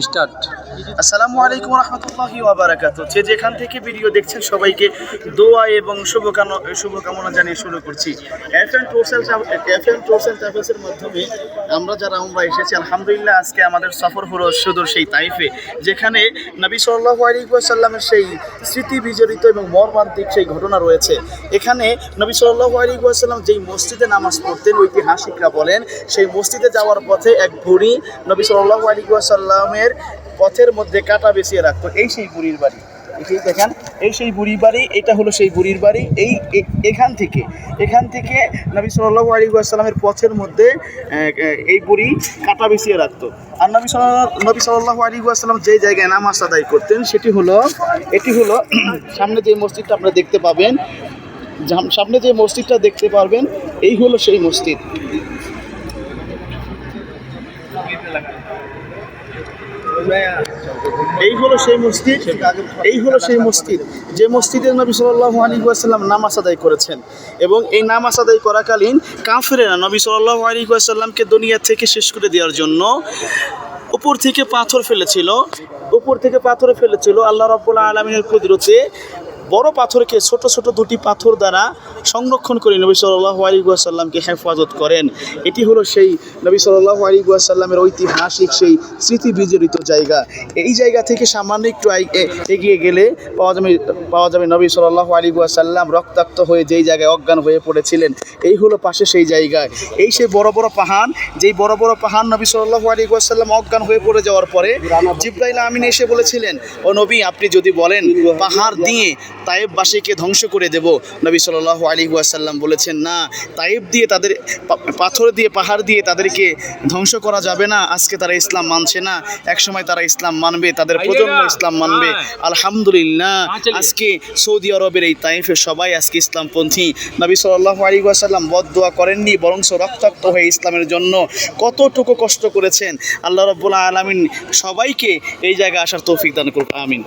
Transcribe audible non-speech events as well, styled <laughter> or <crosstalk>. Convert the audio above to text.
Start. আসসালামু আলাইকুম রহমতুল্লাহি ওয়াবারাকাত যে যেখান থেকে ভিডিও দেখছেন সবাইকে দোয়া এবং শুভকামনা শুভকামনা জানিয়ে শুরু করছি। F N tours F N tours and ট্রাভেলসের মাধ্যমে আমরা যারা আমরা এসেছি, আলহামদুলিল্লাহ আজকে আমাদের সফর হলো সুদূর সেই তাইফে, যেখানে নবী সাল্লাহ আলিকুয়াসাল্লামের সেই স্মৃতি বিজড়িত এবং মর্মান্তিক সেই ঘটনা রয়েছে। এখানে নবী সাল্লাহ আলিকুয়াসাল্লাম যেই মসজিদে নামাজ পড়তেন, ঐতিহাসিকরা বলেন, সেই মসজিদে যাওয়ার পথে এক বুড়ি নবী সাল্লাহ আলিকুয়াসাল্লামের পথের মধ্যে কাটা বেছিয়ে রাখতো এই সেই বুড়ির বাড়ি। এই দেখেন, এই সেই বুড়ির বাড়ি, এটা হলো সেই বুড়ির বাড়ি। এই এখান থেকে এখান থেকে নবী সাল্লাহ আলী আসসালামের পথের মধ্যে এই বুড়ি কাটা বেছিয়ে রাখতো। আর নবী সাল্লাহ নবী সাল্লাহ আলী আসসালাম যে জায়গায় নামাজ আদায় করতেন, সেটি হলো, এটি হলো <clears throat> সামনে যে মসজিদটা আপনারা দেখতে পাবেন সামনে যে মসজিদটা দেখতে পারবেন, এই হলো সেই মসজিদ। এই হলো সেই মসজিদ, এই হলো সেই মসজিদ, যে মসজিদে নবী সাল্লাল্লাহু আলাইহি ওয়াসাল্লাম নামাজ আদায় করেছেন। এবং এই নামাজ আদায় করাকালীন কাফেরেরা নবী সাল্লাল্লাহু আলাইহি ওয়াসাল্লামকে দুনিয়া থেকে শেষ করে দেওয়ার জন্য উপর থেকে পাথর ফেলেছিল, উপর থেকে পাথর ফেলেছিল। আল্লাহ রাব্বুল আলমিনের কুদরতে বড় পাথরকে ছোট ছোট দুটি পাথর দ্বারা সংরক্ষণ করে নবী সাল্লাল্লাহু আলাইহি ওয়াসাল্লামকে হেফাজত করেন। এটি হলো সেই নবী সাল্লাল্লাহু আলাইহি ওয়াসাল্লামের ঐতিহাসিক সেই স্মৃতি বিজড়িত জায়গা। এই জায়গা থেকে সামান্য একটু এগিয়ে গেলে পাওয়া যাবে পাওয়া যাবে নবী সাল্লাল্লাহু আলাইহি ওয়াসাল্লাম রক্তাক্ত হয়ে যেই জায়গায় অজ্ঞান হয়ে পড়েছিলেন, এই হলো পাশে সেই জায়গায়। এই সেই বড় বড় পাহাড়, যেই বড় বড় পাহাড় নবী সাল্লাল্লাহু আলাইহি ওয়াসাল্লাম অজ্ঞান হয়ে পড়ে যাওয়ার পরে জিব্রাইল আমিন এসে বলেছিলেন, ও নবী, আপনি যদি বলেন পাহাড় দিয়ে তায়েববাসীকে ধ্বংস করে দেব। নবী সাল্লাল্লাহু আলাইহি ওয়াসাল্লাম বলেছেন না তায়েব দিয়ে তাদের পাথর দিয়ে পাহাড় দিয়ে তাদেরকে ধ্বংস করা যাবে না। আজকে তারা ইসলাম মানছে না। একসময় তারা ইসলাম মানবে তাদের প্রজন্ম ইসলাম মানবে। আলহামদুলিল্লাহ আজকে সৌদি আরবের এই তাইফে সবাই আজকে ইসলামপন্থী। নবী সাল্লাল্লাহু আলাইহি ওয়াসাল্লাম বদদোয়া করেননি বরং রক্তাক্ত হয়ে ইসলামের জন্য কতটুকু কষ্ট করেছেন। আল্লাহ রাব্বুল আলামিন সবাইকে এই জায়গায় আসার তৌফিক দান করুক আমিন।